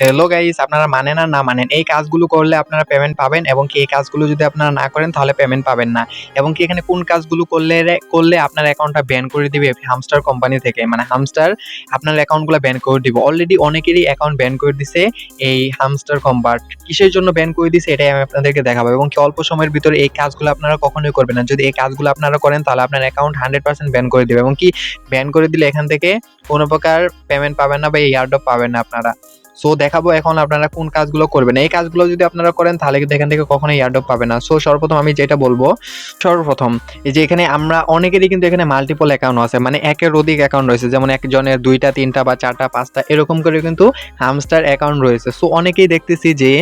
Hello guys আপনারা মানেন আর না মানেন, এই কাজগুলো করলে আপনারা পেমেন্ট পাবেন এবং কি এই কাজগুলো যদি আপনারা না করেন তাহলে পেমেন্ট পাবেন না। এবং কি এখানে কোন কাজগুলো করলে করলে আপনার অ্যাকাউন্টটা ব্যান করে দিবে হামস্টার কোম্পানি থেকে মানে হামস্টার আপনার অ্যাকাউন্টগুলো ব্যান করে দিবে। অলরেডি অনেকেরই অ্যাকাউন্ট ব্যান করে দিছে এই হামস্টার কম্পার্ট কিসের জন্য ব্যান করে দিছে এটাই আমি আপনাদেরকে দেখাবো এবং কি অল্প সময়ের ভিতরে এই কাজগুলো আপনারা কখনোই করবেন না। যদি এই কাজগুলো আপনারা করেন তাহলে আপনার অ্যাকাউন্ট হান্ড্রেড পার্সেন্ট ব্যান করে দিবে এবং কি ব্যান করে দিলে এখান থেকে কোনো প্রকার পেমেন্ট পাবেন না বা এই ইয়ারডপ পাবেন না আপনারা। সো দেখাবো এখন আপনারা কোন কাজগুলো করবেন। এই কাজগুলো যদি আপনারা করেন, তাহলে কিন্তু এখান থেকে কখনো ইয়ারডপ পাবেন না। সো সর্বপ্রথম আমি যেটা বলব, সর্বপ্রথম এই যে এখানে আমরা অনেকেরই কিন্তু এখানে মাল্টিপল অ্যাকাউন্ট আছে মানে একের অধিক অ্যাকাউন্ট রয়েছে, যেমন একজনের দুইটা, তিনটা বা চারটা, পাঁচটা, এরকম করে কিন্তু হামস্টার অ্যাকাউন্ট রয়েছে। সো অনেকেই দেখতেছি যে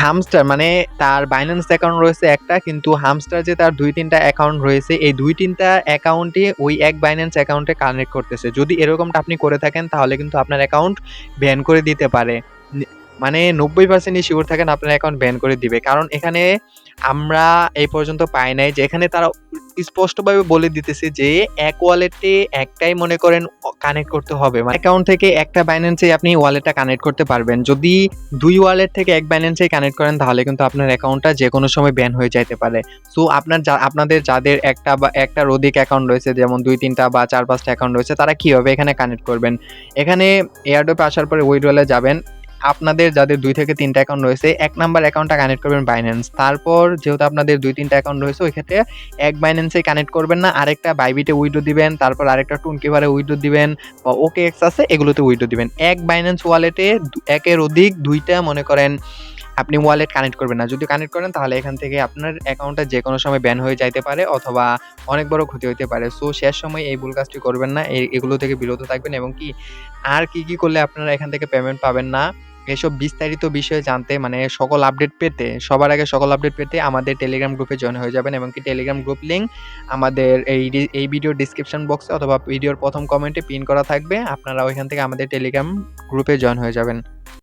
হামস্টার মানে তার বাইন্যান্স অ্যাকাউন্ট রয়েছে একটা, কিন্তু হামস্টার যে তার দুই, তিনটা অ্যাকাউন্ট রয়েছে, এই দুই, তিনটা অ্যাকাউন্টে ওই এক বাইন্যান্স অ্যাকাউন্টে কানেক্ট করতেছে। যদি এরকমটা আপনি করে থাকেন, তাহলে কিন্তু আপনার অ্যাকাউন্ট ব্যান করে দিতে পারে। নি- মানে নব্বই পার্সেন্টই শিওর থাকেন আপনার অ্যাকাউন্ট ব্যান করে দিবে। কারণ এখানে আমরা এই পর্যন্ত পাই নাই যে এখানে তারা স্পষ্টভাবে বলে দিতেছে যে এক ওয়ালেটে একটাই মনে করেন কানেক্ট করতে হবে। মানে অ্যাকাউন্ট থেকে একটা বাইন্যান্সে আপনি ওয়ালেটটা কানেক্ট করতে পারবেন। যদি দুই ওয়ালেট থেকে এক বাইন্যান্সে কানেক্ট করেন, তাহলে কিন্তু আপনার অ্যাকাউন্টটা যে কোনো সময় ব্যান হয়ে যাইতে পারে। সো আপনার আপনাদের যাদের একটা বা একটার অধিক অ্যাকাউন্ট রয়েছে, যেমন দুই তিনটা বা চার পাঁচটা অ্যাকাউন্ট রয়েছে, তারা কীভাবে এখানে কানেক্ট করবেন? এখানে এয়ারডোপে আসার পরে উইড্রোলে যাবেন। আপনাদের যাদের দুই থেকে তিনটা অ্যাকাউন্ট রয়েছে, এক নাম্বার অ্যাকাউন্টটা কানেক্ট করবেন বাইন্যান্স তারপর যেহেতু আপনাদের দুই তিনটা অ্যাকাউন্ট রয়েছে, ওই ক্ষেত্রে এক বাইন্যান্সে কানেক্ট করবেন না, আরেকটা বাইবিটে উইডো দিবেন, তারপর আরেকটা টুনকিভারে উইডো দিবেন, বা ওকে এক্স আছে, এগুলোতে উইড্রো দিবেন। এক বাইন্যান্স ওয়ালেটে একের অধিক দুইটা মনে করেন আপনি ওয়ালেট কানেক্ট করবেন না। যদি কানেক্ট করেন, তাহলে এখান থেকে আপনার অ্যাকাউন্টটা যে কোনো সময় ব্যান হয়ে যাইতে পারে, অথবা অনেক বড় ক্ষতি হতে পারে। সো শেষ সময় এই ভুল কাজটি করবেন না এগুলো থেকে বিরত থাকবেন, এবং কি? আর কি কি করলে আপনারা এখান থেকে পেমেন্ট পাবেন না এসব বিস্তারিত বিষয়ে জানতে মানে সকল আপডেট পেতে, সবার আগে সকল আপডেট পেতে আমাদের টেলিগ্রাম গ্রুপে জয়েন হয়ে যাবেন এবং কি টেলিগ্রাম গ্রুপ লিঙ্ক আমাদের এই এই ভিডিওর ডিসক্রিপশন বক্সে অথবা ভিডিওর প্রথম কমেন্টে পিন করা থাকবে। আপনারা ওইখান থেকে আমাদের টেলিগ্রাম গ্রুপে জয়েন হয়ে যাবেন।